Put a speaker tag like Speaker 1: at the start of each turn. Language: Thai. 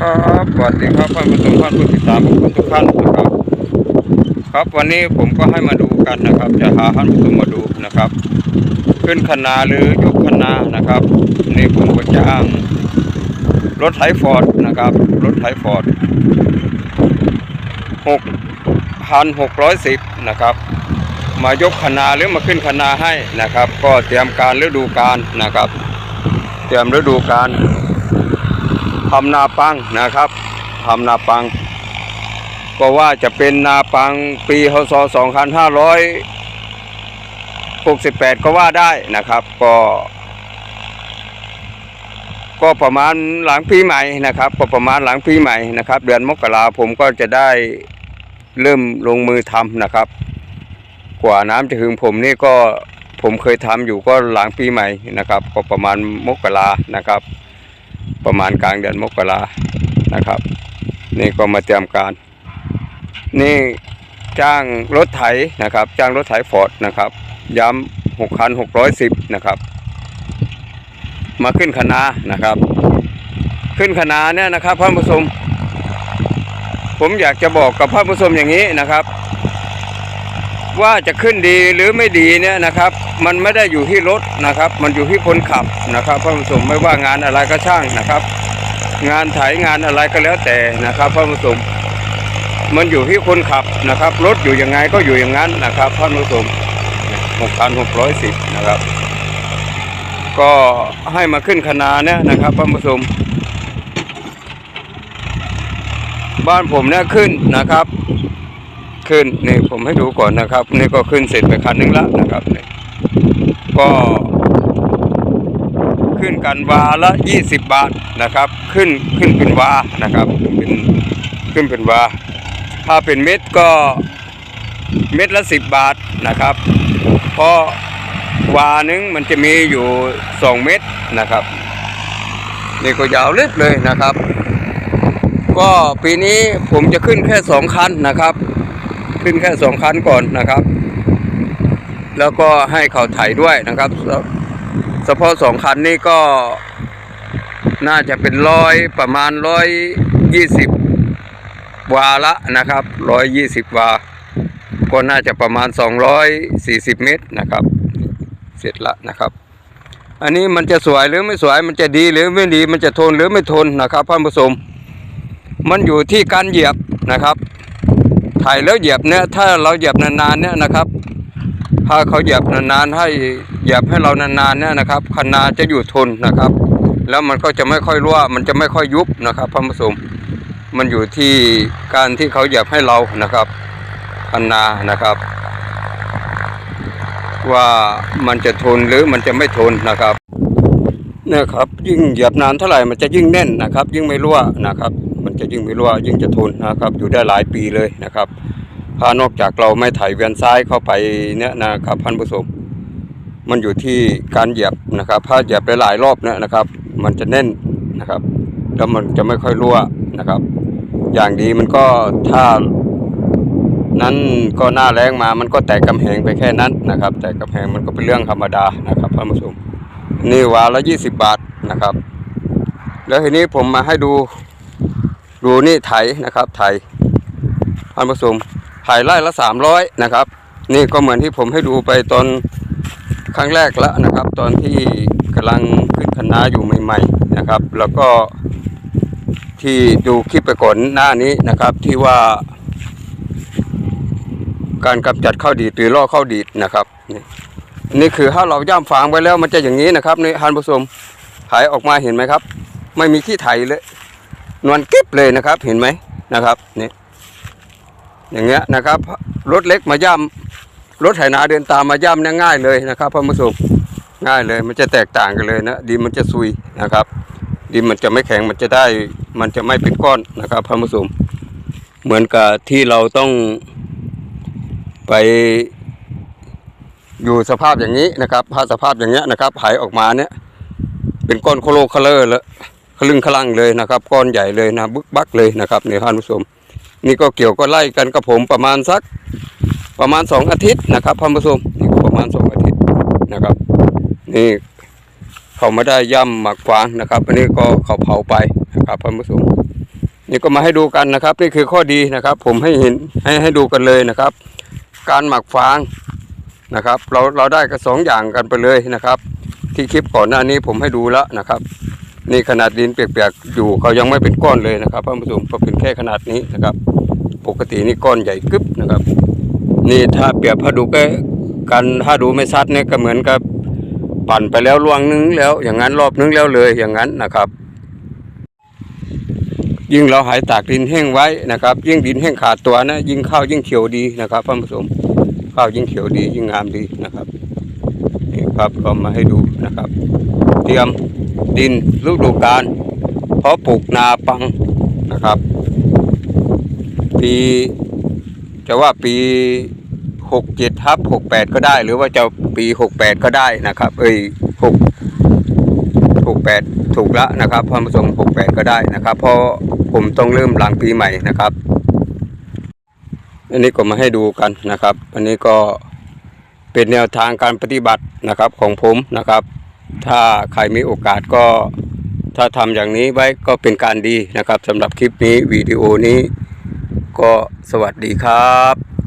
Speaker 1: ครับสวัสดีครับท่านผู้ชมท่านผู้ติดตามทุกท่านนะครับ ครับวันนี้ผมก็ให้มาดูกันนะครับ จะหาท่านผู้ชมมาดูนะครับ ขึ้นคณาหรือยกคณานะครับนี่ผมก็จ้างรถไถฟอร์ดนะครับ รถไถฟอร์ดหกพันหกร้อยสิบนะครับ มายกคณาหรือมาขึ้นคณาให้นะครับ ก็เตรียมการฤดูกาลนะครับ เตรียมฤดูกาล ทำนาปังนะครับทำนาปัง ก็ว่าจะเป็นนาปังปีพศ2568 ก็ว่าได้นะครับ ก็ ก็ประมาณหลังปีใหม่นะครับ ก็ประมาณหลังปีใหม่นะครับ เดือนมกราผมก็จะได้เริ่มลงมือทำนะครับ กว่าน้ำจะถึงผมนี่ก็ผมเคยทำอยู่ก็หลังปีใหม่นะครับ ก็ประมาณมกรานะครับ ประมาณกลางเดือนมกรานะครับ นี่ก็มาเตรียมการ นี่จ้างรถไถนะครับ จ้างรถไถฟอร์ดนะครับ ย้ำหกคันหกร้อยสิบนะครับ มาขึ้นคณานะครับ ขึ้นคณาเนี่ยนะครับท่านผู้ชมผมอยากจะบอกกับท่านผู้ชมอย่างนี้นะครับ ว่าจะขึ้นดีหรือไม่ดีเนี่ยนะครับ มันไม่ได้อยู่ที่รถนะครับ มันอยู่ที่คนขับนะครับท่านผู้ชมไม่ว่างานอะไรก็ช่างนะครับ งานไถงานอะไรก็แล้วแต่นะครับท่านผู้ชมมันอยู่ที่คนขับนะครับรถอยู่ยังไงก็อยู่อย่างนั้นนะครับท่านผู้ชมหกพันหกร้อยสิบนะครับ ก็ให้มาขึ้นคณาเนี่ยนะครับท่านผู้ชมบ้านผมเนี่ยขึ้นนะครับ ขึ้นนี่ผมให้ดูก่อนนะครับ นี่ก็ขึ้นเสร็จไปคันนึงแล้วนะครับนี่ก็ ขึ้นกันวาละ 20 บาทนะครับ ขึ้นขึ้นเป็นวานะครับเป็นขึ้นเป็นวา ถ้าเป็นเม็ดก็เม็ดละ 10 บาทนะครับ เพราะวาหนึงมันจะมีอยู่ 2 เม็ดนะครับนี่ก็ยาวลึกเลยนะครับ ก็ปีนี้ผมจะขึ้นแค่สองคันนะครับ ขึ้นแค่สองคันก่อนนะครับ แล้วก็ให้เขาไถด้วยนะครับเฉพาะสองคันนี้ก็น่าจะเป็นร้อยประมาณร้อยยี่สิบวาละนะครับร้อยยี่สิบวา ก็น่าจะประมาณสองร้อยสี่สิบเมตรนะครับ เสร็จละนะครับ อันนี้มันจะสวยหรือไม่สวยมันจะดีหรือไม่ดีมันจะทนหรือไม่ทนนะครับท่านผู้ชมมันอยู่ที่การเหยียบนะครับ ถ่ายแล้วเหยียบเนี่ยถ้าเราเหยียบนานๆเนี่ยนะครับ ถ้าเขาเหยียบนานๆให้เหยียบให้เรานานๆเนี่ยนะครับคณาจะอยู่ทนนะครับ แล้วมันก็จะไม่ค่อยรั่วมันจะไม่ค่อยยุบนะครับพระผสมมันอยู่ที่การที่เขาเหยียบให้เรานะครับคณานะครับ ว่ามันจะทนหรือมันจะไม่ทนนะครับเนี่ยครับยิ่งเหยียบนานเท่าไหร่มันจะยิ่งแน่นนะครับ ยิ่งไม่รั่วนะครับ มันจะยิ่งไม่รั่วยิ่งจะทนนะครับ อยู่ได้หลายปีเลยนะครับถ้านอกจากเราไม่ไถ่ายเวียนซ้ายเข้าไปเนี่ยนะครับพันผู้ชมมันอยู่ที่การเหยียบนะครับถ้าเหยียบหลายรอบเนี่ยนะครับ มันจะแน่นนะครับแล้วมันจะไม่ค่อยรั่วนะครับ อย่างดีมันก็ถ้านั้นก็หน้าแรงมามันก็แตกกำแพงไปแค่นั้นนะครับ แตกกำแพงมันก็เป็นเรื่องธรรมดานะครับพันผู้ชมนี่วาละยี่สิบบาทนะครับ แล้วทีนี้ผมมาให้ดู ดูนี่ไถนะครับไถพันผู้ชมถ่ายไร่ละสามร้อยนะครับ นี่ก็เหมือนที่ผมให้ดูไปตอนครั้งแรกแล้วนะครับ ตอนที่กำลังขึ้นคณะอยู่ใหม่ ๆนะครับ แล้วก็ที่ดูคลิปไปก่อนหน้านี้นะครับที่ว่า การกำจัดข้าวดีดหรือล่อข้าวดีดนะครับนี่นี่คือถ้าเราย่ำฟางไว้แล้วมันจะอย่างนี้นะครับนี่ฮันผู้ชมถ่ายออกมาเห็นไหมครับ ไม่มีที่ไถเลย นวลกิ๊บเลยนะครับเห็นไหมนะครับนี่อย่างเงี้ยนะครับ รถเล็กมาย่ำรถไถนาเดินตามมาย่ำเนี่ยง่ายเลยนะครับพ่อผู้ชมง่ายเลยมันจะแตกต่างกันเลยนะดินมันจะซุยนะครับ ดินมันจะไม่แข็งมันจะได้มันจะไม่เป็นก้อนนะครับพ่อผู้ชมเหมือนกับที่เราต้องไปอยู่สภาพอย่างนี้นะครับถ้าสภาพอย่างเงี้ยนะครับหายออกมาเนี่ยเป็นก้อนโคโลคาเลอร์แล้ว คลึงคลังเลยนะครับก้อนใหญ่เลยนะบึกบักเลยนะครับเนี่ยท่านผู้ชมนี่ก็เกี่ยวก็ไล่กันกับผมประมาณสักประมาณสองอาทิตย์นะครับท่านผู้ชมนี่ก็ประมาณสองอาทิตย์นะครับ นี่เขาไม่ได้ย่ำหมักฟางนะครับอันนี้ก็เขาเผาไปนะครับท่านผู้ชมนี่ก็มาให้ดูกันนะครับ นี่คือข้อดีนะครับ ผมให้เห็นให้ให้ดูกันเลยนะครับ การหมักฟางนะครับ เราเราได้ก็สองอย่างกันไปเลยนะครับ ที่คลิปก่อนหน้านี้ผมให้ดูแล้วนะครับ นี่ขนาดดินเปียกๆอยู่เขายังไม่เป็นก้อนเลยนะครับท่านผู้ชมก็เป็นแค่ขนาดนี้นะครับ ปกตินี่ก้อนใหญ่กึบนะครับ นี่ถ้าเปรียบถ้าดูกล้กันถ้าดูไม่ชัดเนี่ยก็เหมือนกับ ปั่นไปแล้วลวงนึงแล้ว อย่างนั้นรอบนึงแล้วเลยอย่างนั้นนะครับ ยิ่งเราหายตากดินแห้งไว้นะครับ ยิ่งดินแห้งขาดตัวนะ ยิ่งข้าวยิ่งเขียวดีนะครับท่านผู้ชมข้าวยิ่งเขียวดียิ่งงามดีนะครับนี่ครับเรามาให้ดูนะครับ เตรียม ดินฤดูกาลเพราะปลูกนาปังนะครับ ปีจะว่าปีหกเจ็ดทับหกแปดก็ได้ หรือว่าจะปีหกแปดก็ได้นะครับ เอ้ยหกหกแปดถูกละนะครับท่านผู้ชมหกแปดก็ได้นะครับ เพราะผมต้องเริ่มหลังปีใหม่นะครับ อันนี้ก็มาให้ดูกันนะครับ อันนี้ก็เป็นแนวทางการปฏิบัตินะครับของผมนะครับ ถ้าใครมีโอกาสก็ถ้าทำอย่างนี้ไว้ก็เป็นการดีนะครับสำหรับคลิปนี้วิดีโอนี้ ก็สวัสดีครับ